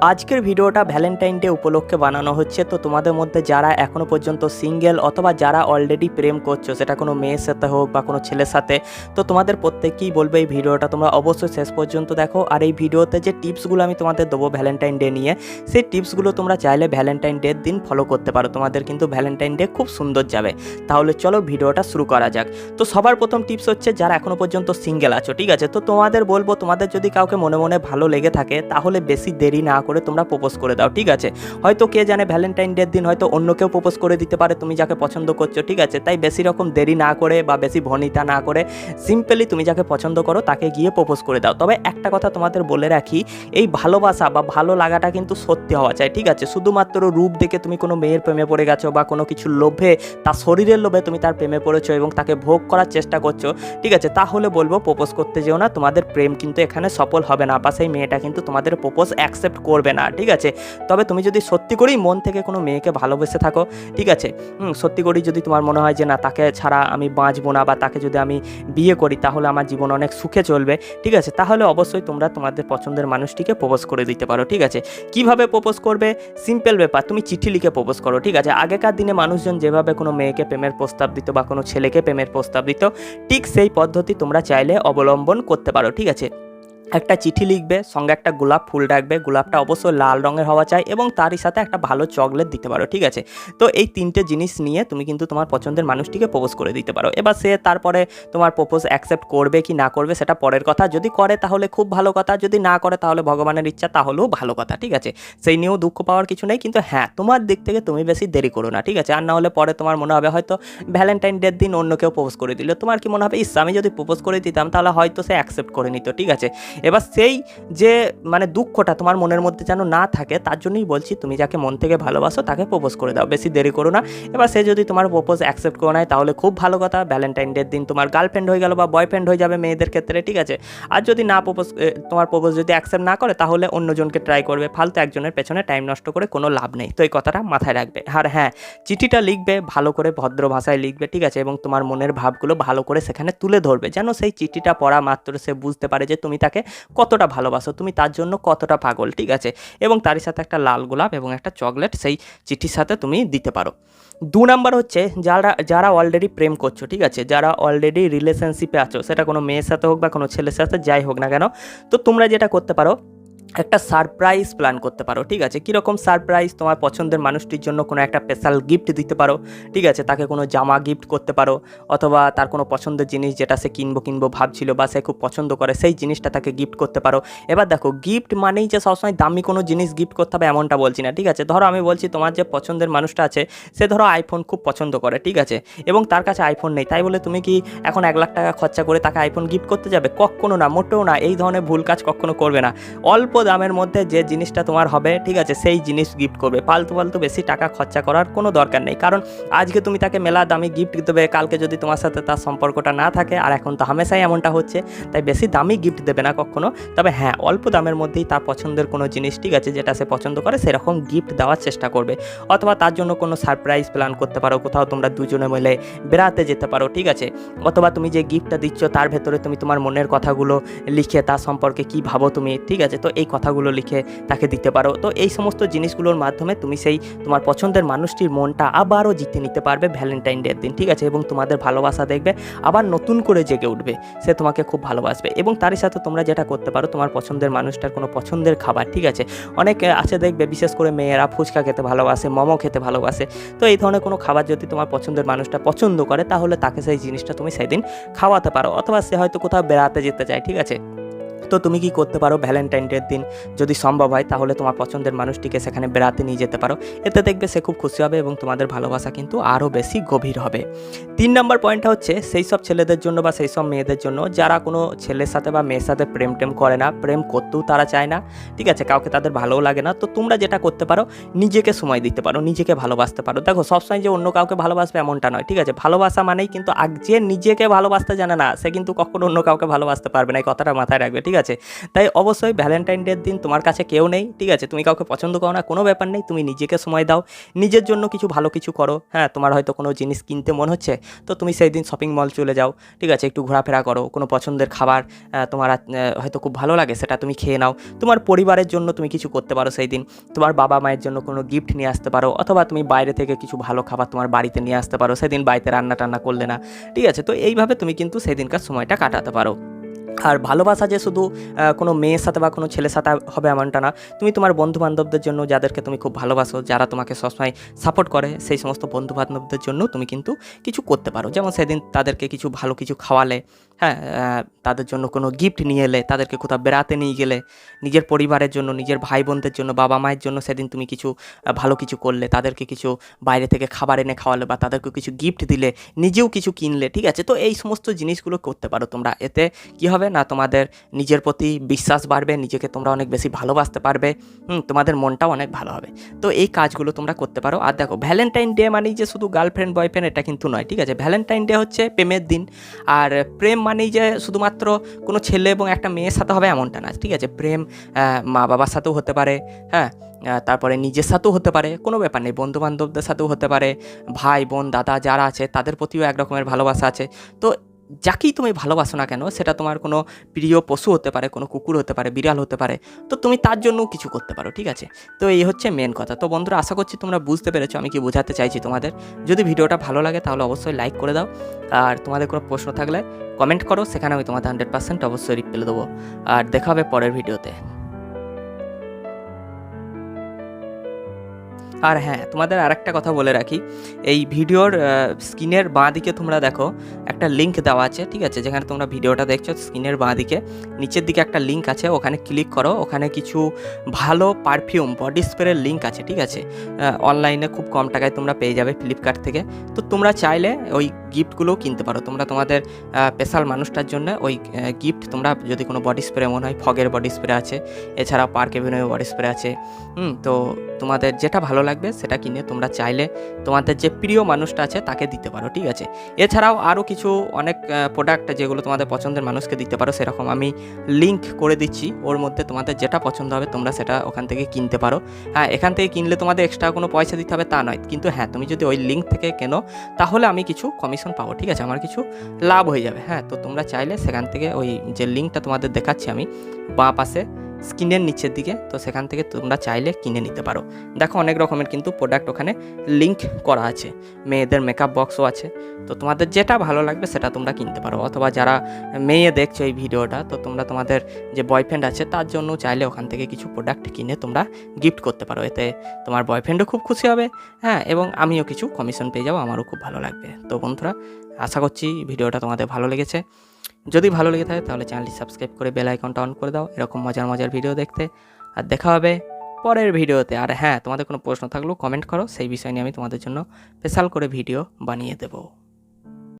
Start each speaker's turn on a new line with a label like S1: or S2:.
S1: আজকের ভিডিওটা Valentine day উপলক্ষে বানানো হচ্ছে, তো তোমাদের মধ্যে যারা এখনও পর্যন্ত সিঙ্গেল অথবা যারা অলরেডি প্রেম করছ, সেটা কোনো মেয়ের সাথে হোক বা কোনো ছেলের সাথে, তো তোমাদের প্রত্যেককেই বলবে এই ভিডিওটা তোমরা অবশ্যই শেষ পর্যন্ত দেখো। আর এই ভিডিওতে যে টিপসগুলো আমি তোমাদের দেবো ভ্যালেন্টাইন ডে নিয়ে, সেই টিপসগুলো তোমরা চাইলে ভ্যালেন্টাইন ডের দিন ফলো করতে পারো। তোমাদের কিন্তু ভ্যালেন্টাইন ডে খুব সুন্দর যাবে। তাহলে চলো ভিডিওটা শুরু করা যাক। তো সবার প্রথম টিপস হচ্ছে, যারা এখনও পর্যন্ত সিঙ্গেল আছো, ঠিক আছে? তো তোমাদের বলব, তোমাদের যদি কাউকে মনে মনে ভালো লেগে থাকে, তাহলে বেশি দেরি না করে তোমরা প্রপোজ করে দাও, ঠিক আছে? হয়তো কে জানে ভ্যালেন্টাইন ডের দিন হয়তো অন্য কেউ প্রপোজ করে দিতে পারে, তুমি যাকে পছন্দ করছ, ঠিক আছে? তাই বেশি রকম দেরি না করে বা বেশি ভনিতা না করে সিম্পলি তুমি যাকে পছন্দ করো তাকে গিয়ে প্রপোজ করে দাও। তবে একটা কথা তোমাদের বলে রাখি, এই ভালোবাসা বা ভালো লাগাটা কিন্তু সত্যি হওয়া চাই, ঠিক আছে? শুধুমাত্র রূপ দেখে তুমি কোনো মেয়ের প্রেমে পড়ে গেছো বা কোনো কিছু লোভে তার শরীরের লোভে তুমি তার প্রেমে পড়েছো এবং তাকে ভোগ করার চেষ্টা করছ, ঠিক আছে? তাহলে বলব প্রপোজ করতে যেও না, তোমাদের প্রেম কিন্তু এখানে সফল হবে না বা সেই মেয়েটা কিন্তু তোমাদের প্রপোজ অ্যাকসেপ্ট করবে না, ঠিক আছে? তবে তুমি যদি সত্যি করেই মন থেকে কোনো মেয়েকে ভালোবেসে থাকো, ঠিক আছে? সত্যি করেই যদি তোমার মনে হয় যে না, তাকে ছাড়া আমি বাঁচবো না বা তাকে যদি আমি বিয়ে করি, তাহলে আমার জীবন অনেক সুখে চলবে, ঠিক আছে? তাহলে অবশ্যই তোমরা তোমাদের পছন্দের মানুষটিকে প্রপোজ করে দিতে পারো, ঠিক আছে? কীভাবে প্রপোজ করবে? সিম্পল ব্যাপার, তুমি চিঠি লিখে প্রপোজ করো, ঠিক আছে? আগেকার দিনে মানুষজন যেভাবে কোনো মেয়েকে প্রেমের প্রস্তাব দিত বা কোনো ছেলেকে প্রেমের প্রস্তাব দিত, ঠিক সেই পদ্ধতি তোমরা চাইলে অবলম্বন করতে পারো, ঠিক আছে? একটা চিঠি লিখবে, সঙ্গে একটা গোলাপ ফুল রাখবে, গোলাপটা অবশ্যই লাল রঙের হওয়া চাই এবং তারই সাথে একটা ভালো চকলেট দিতে পারো, ঠিক আছে? তো এই তিনটে জিনিস নিয়ে তুমি কিন্তু তোমার পছন্দের মানুষটিকে প্রপোজ করে দিতে পারো। এবার সে তারপরে তোমার প্রপোজ অ্যাকসেপ্ট করবে কি না করবে সেটা পরের কথা। যদি করে তাহলে খুব ভালো কথা, যদি না করে তাহলে ভগবানের ইচ্ছা, তাহলেও ভালো কথা, ঠিক আছে? সেই নিয়েও দুঃখ পাওয়ার কিছু নেই, কিন্তু হ্যাঁ তোমার দিক থেকে তুমি বেশি দেরি করো না, ঠিক আছে? আর না হলে পরে তোমার মনে হবে হয়তো ভ্যালেন্টাইন ডের দিন অন্য কেউ প্রপোজ করে দিল। তোমার কি মনে হবে, ইস, আমি যদি প্রপোজ করে দিতাম তাহলে হয়তো সে অ্যাকসেপ্ট করে নিত, ঠিক আছে? এবার সেই যে মানে দুঃখটা তোমার মনের মধ্যে যেন না থাকে, তার জন্যই বলছি তুমি যাকে মন থেকে ভালোবাসো তাকে প্রপোজ করে দাও। বেশি দেরি করো না। এবার সে যদি তোমার প্রপোজ অ্যাকসেপ্ট করে নেয় তাহলে খুব ভালো কথা। ভ্যালেন্টাইন ডের দিন তোমার গার্লফ্রেন্ড হয়ে গেল বা বয়ফ্রেন্ড হয়ে যাবে মেয়েদের ক্ষেত্রে, ঠিক আছে? আর যদি না প্রপোজ তোমার প্রপোজ যদি অ্যাকসেপ্ট না করে, তাহলে অন্যজনকে ট্রাই করবে। ফালতু একজনের পেছনে টাইম নষ্ট করে কোনো লাভ নেই। তো এই কথাটা মাথায় রাখবে। আর হ্যাঁ চিঠিটা লিখবে, ভালো করে ভদ্র ভাষায় লিখবে, ঠিক আছে? এবং তোমার মনের ভাবগুলো ভালো করে সেখানে তুলে ধরবে। যেন সেই চিঠিটা পড়া মাত্র সে বুঝতে পারে যে তুমি তাকে কতটা ভালোবাসো, তুমি তার জন্য কতটা পাগল, ঠিক আছে? এবং তারই সাথে একটা লাল গোলাপ এবং একটা চকলেট সেই চিঠির সাথে তুমি দিতে পারো। দু নাম্বার হচ্ছে, যারা যারা অলরেডি প্রেম করছ, ঠিক আছে? যারা অলরেডি রিলেশনশিপে আছো, সেটা কোনো মেয়ের সাথে হোক বা কোনো ছেলের সাথে, যাই হোক না কেন, তো তোমরা যেটা করতে পারো একটা সারপ্রাইজ প্ল্যান করতে পারো, ঠিক আছে? কীরকম সারপ্রাইজ তোমার পছন্দের মানুষটির জন্য কোনো একটা স্পেশাল গিফট দিতে পারো, ঠিক আছে? তাকে কোনো জামা গিফট করতে পারো, অথবা তার কোনো পছন্দের জিনিস যেটা সে কিনবো কিনবো ভাবছিল বা সে খুব পছন্দ করে, সেই জিনিসটা তাকে গিফট করতে পারো। এবার দেখো গিফট মানেই যে সবসময় দামি কোনো জিনিস গিফট করতে হবে এমনটা বলছি না, ঠিক আছে? ধরো আমি বলছি তোমার যে পছন্দের মানুষটা আছে, সে ধরো আইফোন খুব পছন্দ করে, ঠিক আছে? এবং তার কাছে আইফোন নেই, তাই বলে তুমি কি এখন এক লাখ টাকা খরচা করে তাকে আইফোন গিফট করতে যাবে? কখনো না, মোটেও না, এই ধরনের ভুল কাজ কখনো করবে না। অল্প দামের মধ্যে যে জিনিসটা তোমার হবে, ঠিক আছে, সেই জিনিস গিফট করবে। ফালতু ফালতু বেশি টাকা খরচা করার কোনো দরকার নেই। কারণ আজকে তুমি তাকে মেলা দামি গিফট দেবে, কালকে যদি তোমার সাথে তার সম্পর্কটা না থাকে, আর এখন তো হামেশাই এমনটা হচ্ছে, তাই বেশি দামি গিফট দেবে না কখনো। তবে হ্যাঁ অল্প দামের মধ্যেই তার পছন্দের কোনো জিনিস, ঠিক আছে, যেটা সে পছন্দ করে, সেরকম গিফট দেওয়ার চেষ্টা করবে। অথবা তার জন্য কোনো সারপ্রাইজ প্ল্যান করতে পারো, কোথাও তোমরা দুজনে মিলে বেড়াতে যেতে পারো, ঠিক আছে? অথবা তুমি যে গিফটটা দিচ্ছ, তার ভেতরে তুমি তোমার মনের কথাগুলো লিখে তার সম্পর্কে কি ভাবো তুমি, ঠিক আছে? তো এই কথাগুলো লিখে তাকে দিতে পারো। তো এই সমস্ত জিনিসগুলোর মাধ্যমে তুমি সেই তোমার পছন্দের মানুষটির মনটা আবারও জিতে নিতে পারবে ভ্যালেন্টাইন ডের দিন, ঠিক আছে? এবং তোমাদের ভালোবাসা দেখবে, আবার নতুন করে জেগে উঠবে। সে তোমাকে খুব ভালোবাসবে। এবং তারই সাথে তোমরা যেটা করতে পারো, তোমার পছন্দের মানুষটার কোনো পছন্দের খাবার, ঠিক আছে? অনেক আছে দেখবে, বিশেষ করে মেয়েরা ফুচকা খেতে ভালোবাসে, মোমো খেতে ভালোবাসে। তো এই ধরনের কোনো খাবার যদি তোমার পছন্দের মানুষটা পছন্দ করে, তাহলে তাকে সেই জিনিসটা তুমি সেদিন খাওয়াতে পারো। অথবা সে হয়তো কোথাও বেড়াতে যেতে চায়, ঠিক আছে? তো তুমি কি করতে পারো ভ্যালেন্টাইন ডের দিন? যদি সম্ভব হয়, তাহলে তোমার পছন্দের মানুষটিকে সেখানে বেড়াতে নিয়ে যেতে পারো। এতে দেখবে সে খুব খুশি হবে এবং তোমাদের ভালোবাসা কিন্তু আরও বেশি গভীর হবে। তিন নম্বর পয়েন্টটা হচ্ছে সেই সব ছেলেদের জন্য বা সেই সব মেয়েদের জন্য যারা কোনো ছেলের সাথে বা মেয়ের সাথে প্রেম টেম করে না, প্রেম করতেও তারা চায় না, ঠিক আছে? কাউকে তাদের ভালোও লাগে না। তো তোমরা যেটা করতে পারো, নিজেকে সময় দিতে পারো, নিজেকে ভালোবাসতে পারো। দেখো, সবসময় যে অন্য কাউকে ভালোবাসবে এমনটা নয়, ঠিক আছে? ভালোবাসা মানেই কিন্তু আগ যে নিজেকে ভালোবাসতে জানে না, সে কিন্তু কখনো অন্য কাউকে ভালোবাসতে পারবে না, এই কথাটা মাথায় রাখবে ঠিক আছে? তাই অবশ্যই ভ্যালেন্টাইন ডের দিন তোমার কাছে কেউ নেই, ঠিক আছে? তুমি কাউকে পছন্দ করো না, কোনো ব্যাপার নেই, তুমি নিজেকে সময় দাও, নিজের জন্য কিছু ভালো কিছু করো হ্যাঁ? তোমার হয়তো কোনো জিনিস কিনতে মন হচ্ছে, তো তুমি সেই দিন শপিং মল চলে যাও, ঠিক আছে? একটু ঘোরাফেরা করো, কোনো পছন্দের খাবার তোমার হয়তো খুব ভালো লাগে, সেটা তুমি খেয়ে নাও। তোমার পরিবারের জন্য তুমি কিছু করতে পারো সেই দিন। তোমার বাবা মায়ের জন্য কোনো গিফট নিয়ে আসতে পারো, অথবা তুমি বাইরে থেকে কিছু ভালো খাবার তোমার বাড়িতে নিয়ে আসতে পারো, সেদিন বাড়িতে রান্না টান্না করলে না, ঠিক আছে? তো এইভাবে তুমি কিন্তু সেদিনকার সময়টা কাটাতে পারো। আর ভালোবাসা যে শুধু কোনো মেয়ের সাথে বা কোনো ছেলের সাথে হবে এমনটা না। তুমি তোমার বন্ধু বান্ধবদের জন্য যাদেরকে তুমি খুব ভালোবাসো, যারা তোমাকে সবসময় সাপোর্ট করে, সেই সমস্ত বন্ধু বান্ধবদের জন্য তুমি কিন্তু কিছু করতে পারো। যেমন সেদিন তাদেরকে কিছু ভালো কিছু খাওয়ালে হ্যাঁ তাদের জন্য কোনো গিফট নিয়ে এলে তাদেরকে কোথাও বেড়াতে নিয়ে গেলে নিজের পরিবারের জন্য নিজের ভাই বোনদের জন্য বাবা মায়ের জন্য সেদিন তুমি কিছু ভালো কিছু করলে তাদেরকে কিছু বাইরে থেকে খাবার এনে খাওয়ালে বা তাদেরকে কিছু গিফট দিলে নিজেও কিছু কিনলে ঠিক আছে? তো এই সমস্ত জিনিসগুলো করতে পারো তোমরা। এতে কি হবে না তোমাদের নিজের প্রতি বিশ্বাস বাড়বে নিজেকে তোমরা অনেক বেশি ভালোবাসতে পারবে হুম, তোমাদের মনটাও অনেক ভালো হবে। তো এই কাজগুলো তোমরা করতে পারো। আর দেখো ভ্যালেন্টাইন ডে মানেই যে শুধু গার্লফ্রেন্ড বয়ফ্রেন্ড এটা কিন্তু নয় ঠিক আছে? ভ্যালেন্টাইন ডে হচ্ছে প্রেমের দিন। আর প্রেম মানেই যে শুধুমাত্র কোনো ছেলে এবং একটা মেয়ের সাথে হবে এমনটা না, ঠিক আছে? প্রেম মা বাবার সাথেও হতে পারে হ্যাঁ? তারপরে নিজের সাথেও হতে পারে, কোনো ব্যাপার নেই বন্ধু বান্ধবদের সাথেও হতে পারে, ভাই, বোন, দাদা যারা আছে তাদের প্রতিও এক রকমের ভালোবাসা আছে। তো যাকেই তুমি ভালোবাসো না কেন, সেটা তোমার কোনো প্রিয় পশু হতে পারে, কোনো কুকুর হতে পারে, বিড়াল হতে পারে, তো তুমি তার জন্যও কিছু করতে পারো, ঠিক আছে? তো এই হচ্ছে মেন কথা। তো বন্ধুরা, আশা করছি তোমরা বুঝতে পেরেছ, আমি কি বোঝাতে চাইছি তোমাদের। যদি ভিডিওটা ভালো লাগে, তাহলে অবশ্যই লাইক করে দাও। আর তোমাদের কোনো প্রশ্ন থাকলে কমেন্ট করো, সেখানে আমি তোমাদের হান্ড্রেড পার্সেন্ট অবশ্যই রিপ্লাই দেবো। আর দেখা হবে পরের ভিডিওতে আর হ্যাঁ তোমাদের আরেকটা কথা বলে রাখি। এই ভিডিওর স্ক্রিনের বাঁ দিকে তোমরা দেখো, একটা লিঙ্ক দেওয়া আছে, ঠিক আছে? যেখানে তোমরা ভিডিওটা দেখছ স্ক্রিনের বাঁ দিকে নিচের দিকে একটা লিঙ্ক আছে, ওখানে ক্লিক করো। ওখানে কিছু ভালো পারফিউম বডি স্প্রের লিঙ্ক আছে, ঠিক আছে? অনলাইনে খুব কম টাকায় তোমরা পেয়ে যাবে ফ্লিপকার্ট থেকে। তো তোমরা চাইলে ওই গিফটগুলোও কিনতে পারো। তোমরা তোমাদের স্পেশাল মানুষটার জন্য ওই গিফট তোমরা যদি কোনো বডি স্প্রে মনে হয় ফগের বডি স্প্রে আছে এছাড়াও পার্ক এভিনিউ বডি স্প্রে আছে হুম, তো তোমাদের যেটা ভালো লাগবে সেটা কিনে তোমরা চাইলে তোমাদের যে প্রিয় মানুষটা আছে তাকে দিতে পারো ঠিক আছে? এছাড়াও আরও কিছু অনেক প্রোডাক্ট যেগুলো তোমাদের পছন্দের মানুষকে দিতে পারো সেরকম আমি লিঙ্ক করে দিচ্ছি ওর মধ্যে তোমাদের যেটা পছন্দ হবে তোমরা সেটা ওখান থেকে কিনতে পারো। হ্যাঁ এখান থেকে কিনলে তোমাদের এক্সট্রা কোনো পয়সা দিতে হবে তা নয় কিন্তু হ্যাঁ তুমি যদি ওই লিঙ্ক থেকে কেনো তাহলে আমি কিছু কমিশন পাবো, ঠিক আছে? আমার কিছু লাভ হয়ে যাবে। হ্যাঁ তো তোমরা চাইলে সেখান থেকে ওই যে লিঙ্কটা তোমাদের দেখাচ্ছি আমি, বাঁ পাশে। স্ক্রিনের নিচের দিকে, তো সেখান থেকে তোমরা চাইলে কিনে নিতে পারো। দেখো অনেক রকমের কিন্তু প্রোডাক্ট ওখানে লিঙ্ক করা আছে। মেয়েদের মেকআপ বক্সও আছে। তো তোমাদের যেটা ভালো লাগবে সেটা তোমরা কিনতে পারো। অথবা যারা মেয়ে দেখছ এই ভিডিওটা, তো তোমরা তোমাদের যে বয়ফ্রেন্ড আছে, তার জন্য চাইলে ওখান থেকে কিছু প্রোডাক্ট কিনে তোমরা গিফট করতে পারো। এতে তোমার বয়ফ্রেন্ডও খুব খুশি হবে হ্যাঁ এবং আমিও কিছু কমিশন পেয়ে যাব, আমারও খুব ভালো লাগবে। তো বন্ধুরা আশা করছি ভিডিওটা তোমাদের ভালো লেগেছে। যদি ভালো লেগে থাকে তাহলে চ্যানেলটি সাবস্ক্রাইব করে বেল আইকনটা অন করে দাও, এরকম মজার মজার ভিডিও দেখতে। আর দেখা হবে পরের ভিডিওতে। আর হ্যাঁ তোমাদের কোনো প্রশ্ন থাকলেও কমেন্ট করো, সেই বিষয় নিয়ে আমি তোমাদের জন্য স্পেশাল করে ভিডিও বানিয়ে দেবো।